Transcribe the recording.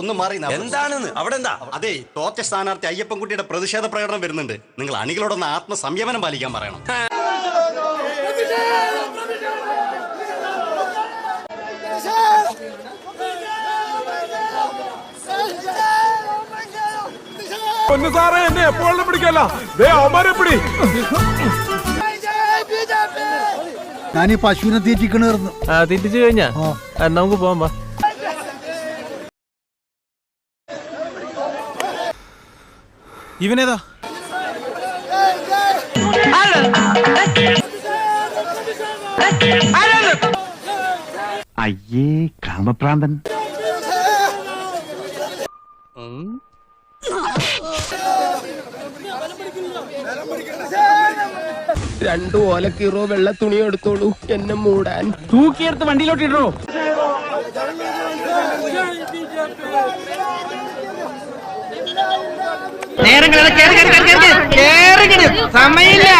ഒന്ന് മാറി. എന്താണെന്ന്? അവിടെ എന്താ അതെ തോറ്റ സ്ഥാനാർത്ഥി അയ്യപ്പൻകുട്ടിയുടെ പ്രതിഷേധ പ്രകടനം വരുന്നുണ്ട്. നിങ്ങൾ അണികളോടൊന്ന് ആത്മസംയമനം പാലിക്കാൻ പറയണം. പൊന്നു സാറേ എന്നെ എപ്പോഴും പിടിക്കല്ല ദേ അവന്മാരെ പിടി. ഞാൻ ഈ പശുവിനെ തീറ്റിക്കണേർന്നു. ആ തിരിച്ചു കഴിഞ്ഞാ? നമുക്ക് പോവാം ഇവനേതാ? അയ്യേ കാമപ്രാന്തൻ. രണ്ടു ഓലക്കീറോ വെള്ള തുണി എടുത്തോളൂ എന്നെ മൂടാൻ. തൂക്കിയെടുത്ത് വണ്ടിയിലോട്ട് ഇടോ സമയമില്ല.